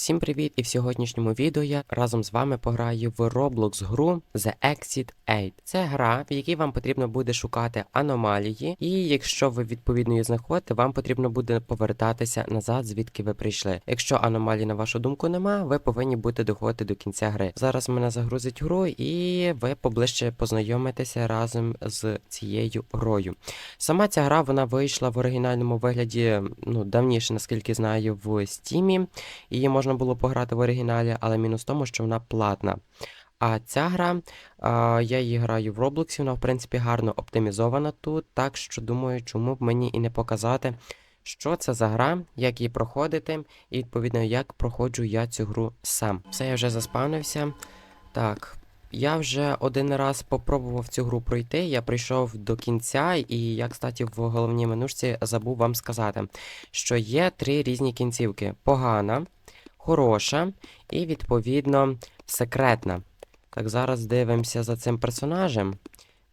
Всім привіт! І в сьогоднішньому відео я разом з вами пограю в Roblox гру The Exit 8. Це гра, в якій вам потрібно буде шукати аномалії, і якщо ви відповідно її знаходите, вам потрібно буде повертатися назад, звідки ви прийшли. Якщо аномалій, на вашу думку, нема, ви повинні бути доходити до кінця гри. Зараз мене загрузить гру, і ви поближче познайомитеся разом з цією грою. Сама ця гра вона вийшла в оригінальному вигляді ну давніше, наскільки знаю, в Steam. Її можна було пограти в оригіналі, але мінус в тому, що вона платна. А ця гра, а, я її граю в Роблоксі, вона в принципі гарно оптимізована тут, так що думаю, чому б мені і не показати, що це за гра, як її проходити, і відповідно, як проходжу я цю гру сам. Все, я вже заспавнився. Так, я вже один раз попробував цю гру пройти. Я прийшов до кінця, і я, кстати, в головній менушці забув вам сказати, що є три різні кінцівки: погана, хороша і, відповідно, секретна. Так, зараз дивимося за цим персонажем.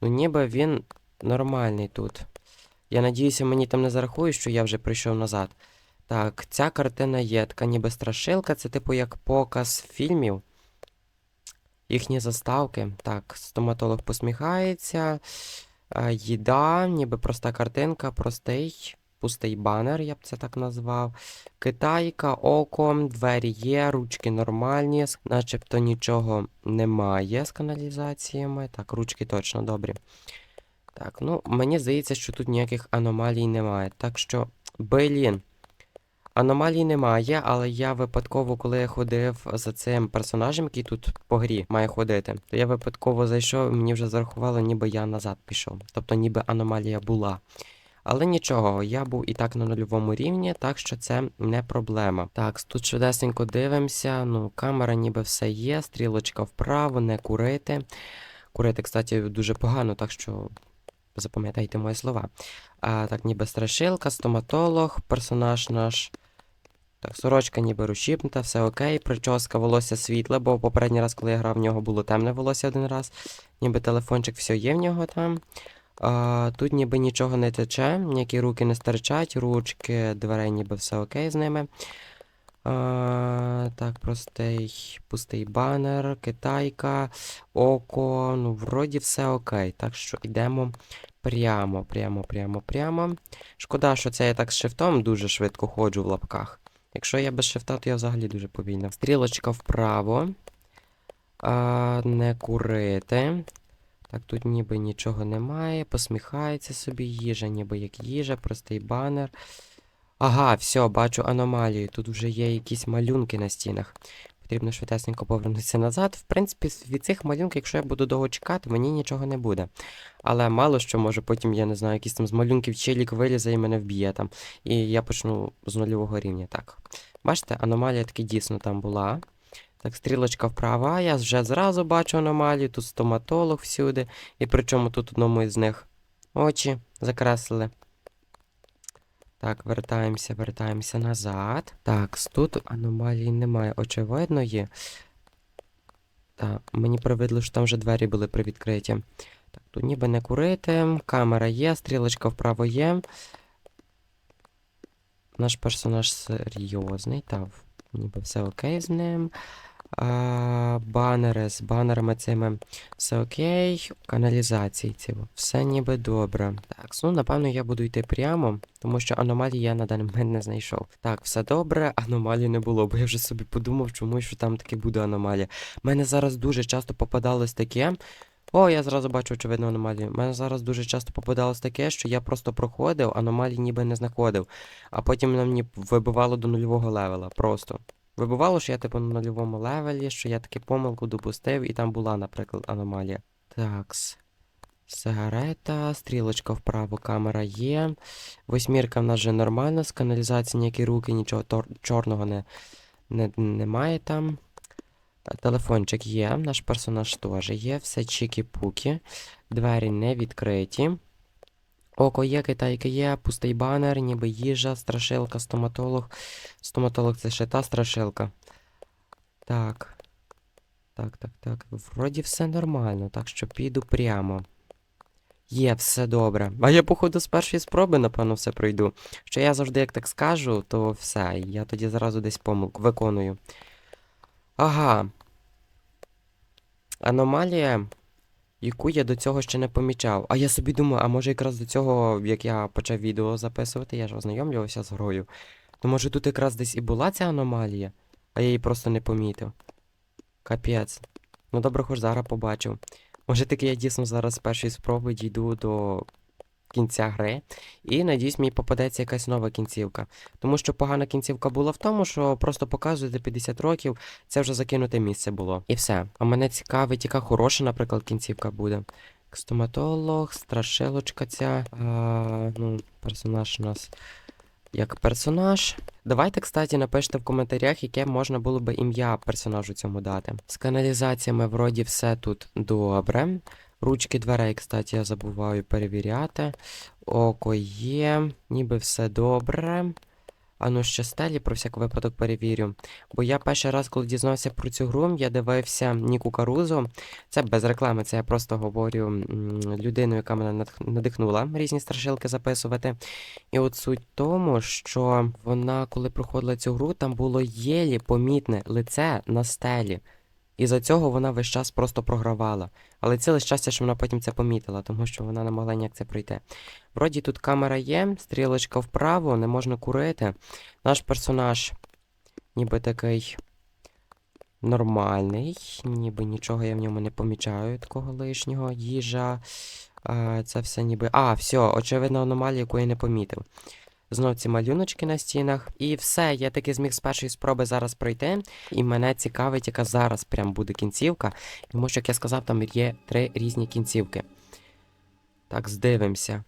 Ну, ніби він нормальний тут. Я надіюся, мені там не зарахують, що я вже прийшов назад. Так, ця картина є така ніби страшилка, це типу як показ фільмів. Їхні заставки. Так, стоматолог посміхається. Е, їда, ніби проста картинка, простий, пустий банер, я б це так назвав. Китайка, око, двері є, ручки нормальні, начебто нічого немає з каналізаціями. Так, ручки точно добрі. Так, ну, мені здається, що тут ніяких аномалій немає. Так що, блін. Аномалій немає, але я випадково, коли я ходив за цим персонажем, який тут по грі має ходити, то я випадково зайшов, мені вже зарахувало, ніби я назад пішов. Тобто ніби аномалія була. Але нічого, я був і так на нульовому рівні, так що це не проблема. Так, тут швидесенько дивимося. Ну, камера ніби все є, стрілочка вправо, не курити. Курити, кстати, дуже погано, так що запам'ятайте мої слова. А, так, ніби страшилка, стоматолог, персонаж наш. Так, сорочка ніби розчіпнута, все окей. Прическа волосся світле, бо попередній раз, коли я грав, в нього було темне волосся один раз. Ніби телефончик все є в нього там. А, тут ніби нічого не тече, ніякі руки не стирчать, ручки, дверей ніби все окей з ними. А, так, простий, пустий банер, китайка, око. Ну, вроді все окей. Так що йдемо прямо, прямо, прямо, прямо. Шкода, що це я так з шифтом дуже швидко ходжу в лапках. Якщо я без шифта, то я взагалі дуже повільно. Стрілочка вправо. А, не курити. Так, тут ніби нічого немає. Посміхається собі їжа, ніби як їжа, простий банер. Ага, все, бачу аномалію. Тут вже є якісь малюнки на стінах. Потрібно швидесенько повернутися назад. В принципі, від цих малюнків, якщо я буду довго чекати, мені нічого не буде. Але мало що може потім, я не знаю, якийсь там з малюнків челік вилізе і мене вб'є там. І я почну з нульового рівня. Так. Бачите, аномалія таки дійсно там була. Так, стрілочка вправо, а я вже зразу бачу аномалію, тут стоматолог всюди. І причому тут одному із них очі закреслили. Так, вертаємося, вертаємося назад. Так, тут аномалії немає, очевидно є. Так, мені привидло, що там вже двері були привідкриті. Так, тут ніби не курити, камера є, стрілочка вправо є. Наш персонаж серйозний, так, ніби все окей з ним. А, банери з банерами цими все окей. Каналізації ці. Все ніби добре. Так, ну напевно я буду йти прямо, тому що аномалії я на даний момент не знайшов. Так, все добре, аномалії не було, бо я вже собі подумав, чому що там таки буде аномалія. У мене зараз дуже часто попадалось таке. О, я зразу бачу очевидну аномалію. У мене зараз дуже часто попадалось таке, що я просто проходив, аномалії ніби не знаходив. А потім на мені вибивало до нульового левела. Просто. Вибивало, що я типу на нульовому левелі, що я таки помилку допустив, і там була, наприклад, аномалія. Такс. Сигарета, стрілочка вправо, камера є. Восьмірка в нас вже нормальна, з каналізації ніякі руки, нічого чорного не, не, немає там. Е, Телефончик є, наш персонаж теж є, все чікі-пукі. Двері не відкриті. Око є, китайка є, пустий банер, ніби їжа, страшилка, стоматолог. Стоматолог це ще та страшилка. Так. Так, так, так. Вроді все нормально, так що піду прямо. Є, все добре. А я, походу, з першої спроби, напевно, все пройду. Що я завжди як так скажу, то все. Я тоді зразу десь помилку виконую. Ага. Аномалія, яку я до цього ще не помічав. А я собі думаю, а може якраз до цього, як я почав відео записувати, я ж ознайомлювався з грою. То може тут якраз десь і була ця аномалія, а я її просто не помітив. Капець. Ну добре, хоч зараз побачив. Може таки я дійсно зараз з першої спроби дійду до кінця гри. І надіюсь, мені попадеться якась нова кінцівка. Тому що погана кінцівка була в тому, що просто показуєте 50 років, це вже закинуте місце було. І все. А мене цікавить, яка хороша, наприклад, кінцівка буде. Стоматолог, страшилочка ця. А, ну, персонаж у нас як персонаж. Давайте, кстати, напишіть в коментарях, яке можна було би ім'я персонажу цьому дати. З каналізаціями вроді все тут добре. Ручки дверей, кстати, я забуваю перевіряти. Око є, ніби все добре. А ну ще стелі про всяк випадок перевірю. Бо я перший раз, коли дізнався про цю гру, я дивився Ніку Карузо. Це без реклами, це я просто говорю людину, яка мене надихнула різні страшилки записувати. І от суть тому, що вона, коли проходила цю гру, там було єлі помітне лице на стелі. І за цього вона весь час просто програвала. Але ціле щастя, що вона потім це помітила, тому що вона не могла ніяк це пройти. Вроді тут камера є, стрілочка вправо, не можна курити. Наш персонаж ніби такий нормальний, ніби нічого я в ньому не помічаю, такого лишнього. Їжа. Це все ніби. А, все, очевидно, аномалія, яку я не помітив. Знов ці малюночки на стінах. І все, я таки зміг з першої спроби зараз пройти. І мене цікавить, яка зараз прям буде кінцівка. Тому що, як я сказав, там є три різні кінцівки. Так, здивимося.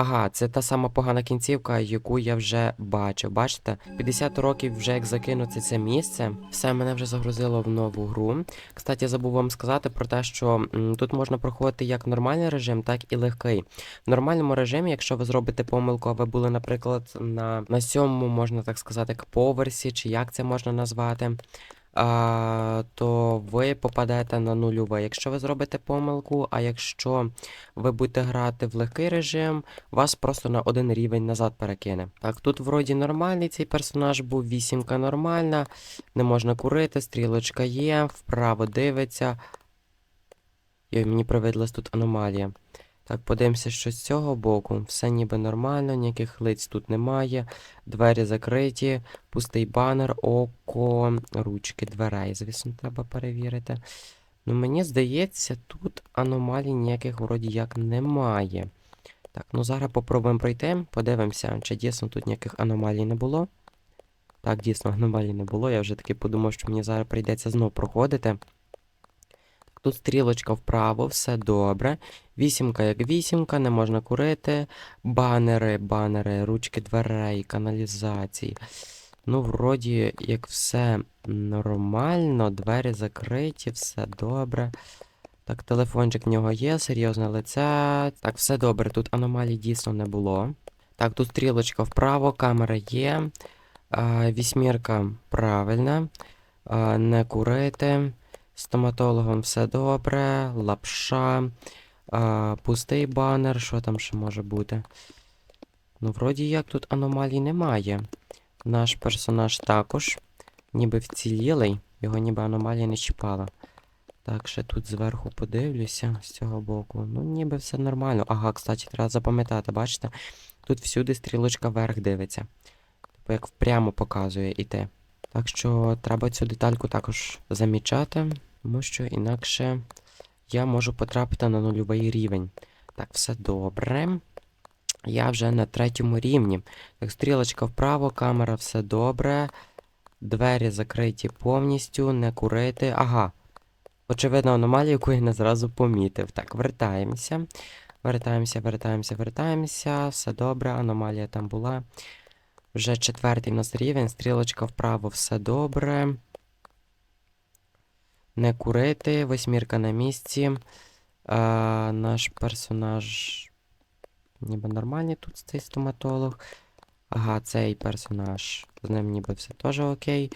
Ага, це та сама погана кінцівка, яку я вже бачив. Бачите? 50 років вже як закинути це місце. Все мене вже загрузило в нову гру. Кстати, забув вам сказати про те, що тут можна проходити як нормальний режим, так і легкий. В нормальному режимі, якщо ви зробите помилку, а ви були, наприклад, на, на сьомому, можна так сказати, поверсі, чи як це можна назвати. То ви попадете на нульове, якщо ви зробите помилку, а якщо ви будете грати в легкий режим, вас просто на один рівень назад перекине. Так, тут вроді нормальний цей персонаж був, вісімка нормальна, не можна курити, стрілочка є, вправо дивиться. Йой, мені привидлась тут аномалія. Так, подивимося, що з цього боку. Все ніби нормально, ніяких лиць тут немає. Двері закриті, пустий банер, око, ручки дверей. Звісно, треба перевірити. Ну, мені здається, тут аномалій ніяких вроді як немає. Так, ну зараз попробуємо пройти, подивимося, чи дійсно тут ніяких аномалій не було. Так, дійсно, аномалій не було. Я вже таки подумав, що мені зараз прийдеться знов проходити. Тут стрілочка вправо, все добре. Вісімка як вісімка, не можна курити. Банери, банери, ручки дверей, каналізації. Ну, вроді, як все нормально, двері закриті, все добре. Так, телефончик в нього є, серйозне лице. Так, все добре, тут аномалій дійсно не було. Так, тут стрілочка вправо, камера є. А, вісьмірка правильна. А, не курити. Стоматологом все добре. Лапша. А, пустий банер. Що там ще може бути? Ну, вроді як тут аномалій немає. Наш персонаж також. Ніби вцілілий. Його ніби аномалія не чіпала. Так, ще тут зверху подивлюся з цього боку. Ну, ніби все нормально. Ага, кстати, треба запам'ятати, бачите? Тут всюди стрілочка вверх дивиться. Типу як впрямо показує іти. Так що треба цю детальку також замічати, тому що інакше я можу потрапити на нульовий рівень. Так, все добре. Я вже на третьому рівні. Так, стрілочка вправо, камера, все добре. Двері закриті повністю, не курити. Ага. Очевидно, аномалія, яку я не зразу помітив. Так, вертаємося. Вертаємося, вертаємося, вертаємося. Все добре, аномалія там була. Вже четвертий в нас рівень, стрілочка вправо, все добре. Не курити, восьмірка на місці. А, наш персонаж. Ніби нормальний тут цей стоматолог. Ага, цей персонаж. З ним ніби все теж окей.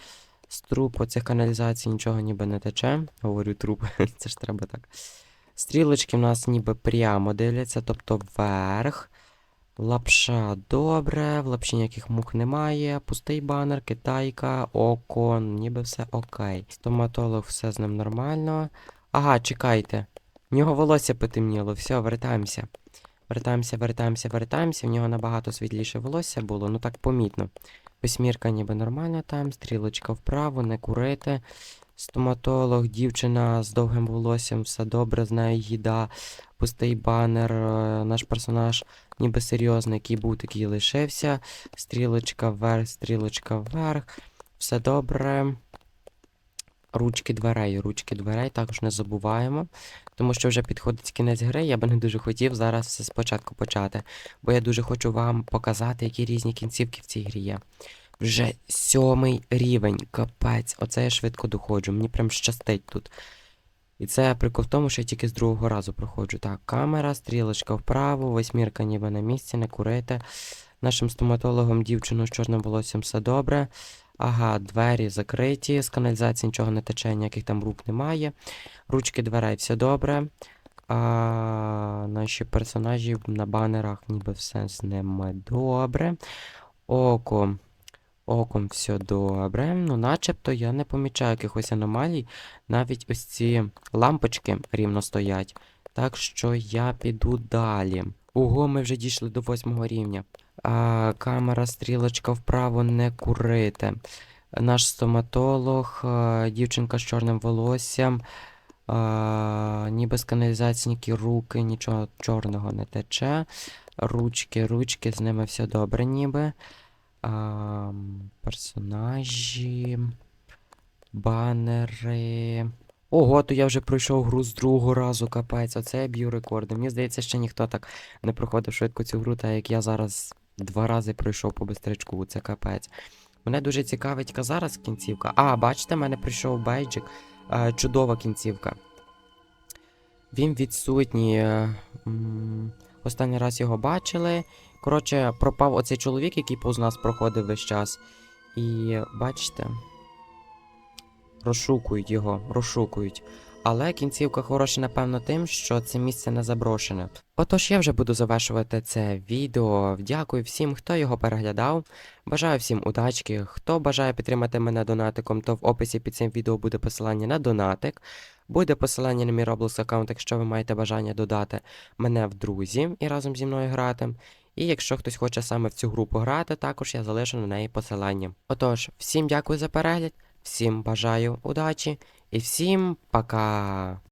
З труб оцих каналізацій нічого ніби не тече. Говорю труп, це ж треба так. Стрілочки в нас ніби прямо дивляться, тобто вверх. Лапша добре, в лапші ніяких мух немає. Пустий банер, китайка, око, ніби все окей. Стоматолог, все з ним нормально. Ага, чекайте. В нього волосся потемніло. Все, вертаємося. Вертаємося, вертаємося, вертаємося. В нього набагато світліше волосся було, ну так помітно. Восьмірка ніби нормально там, стрілочка вправо, не курити. Стоматолог, дівчина з довгим волоссям, все добре, з нею їда, пустий банер, е, наш персонаж ніби серйозний, який був, такий лишився. Стрілочка вверх, стрілочка вверх. Все добре. Ручки дверей, ручки дверей також не забуваємо. Тому що вже підходить кінець гри, я би не дуже хотів зараз все спочатку почати. Бо я дуже хочу вам показати, які різні кінцівки в цій грі є. Вже сьомий рівень, капець. Оце я швидко доходжу. Мені прям щастить тут. І це прикол в тому, що я тільки з другого разу проходжу. Так, камера, стрілочка вправо, восьмірка ніби на місці, не курити. Нашим стоматологом дівчину з чорним волоссям все добре. Ага, двері закриті, з каналізації нічого не тече, ніяких там рук немає. Ручки дверей все добре. А, наші персонажі на банерах ніби все з ними добре. Око. Оком все добре. Ну, начебто я не помічаю якихось аномалій. Навіть ось ці лампочки рівно стоять. Так що я піду далі. Ого, ми вже дійшли до восьмого рівня. А, камера, стрілочка вправо не курити. Наш стоматолог, а, дівчинка з чорним волоссям. А, ніби з каналізації ніякі руки, нічого чорного не тече. Ручки, ручки, з ними все добре, ніби. А, персонажі. Банери. Ого, то я вже пройшов гру з другого разу, капець. Оце я б'ю рекорди. Мені здається, ще ніхто так не проходив швидко цю гру, так як я зараз два рази пройшов по бистричку, це капець. Мене дуже цікавить, зараз кінцівка. А, бачите, в мене прийшов бейджик. Е, чудова кінцівка. Він відсутній. е, Останній раз його бачили. Коротше, пропав оцей чоловік, який повз нас проходив весь час. І бачите, розшукують його, розшукують. Але кінцівка хороша, напевно, тим, що це місце не заброшене. Отож, я вже буду завершувати це відео. Дякую всім, хто його переглядав. Бажаю всім удачки. Хто бажає підтримати мене донатиком, то в описі під цим відео буде посилання на донатик. Буде посилання на мій Roblox аккаунт, якщо ви маєте бажання додати мене в друзі і разом зі мною грати. І якщо хтось хоче саме в цю групу грати, також я залишу на неї посилання. Отож, всім дякую за перегляд, всім бажаю удачі і всім пока!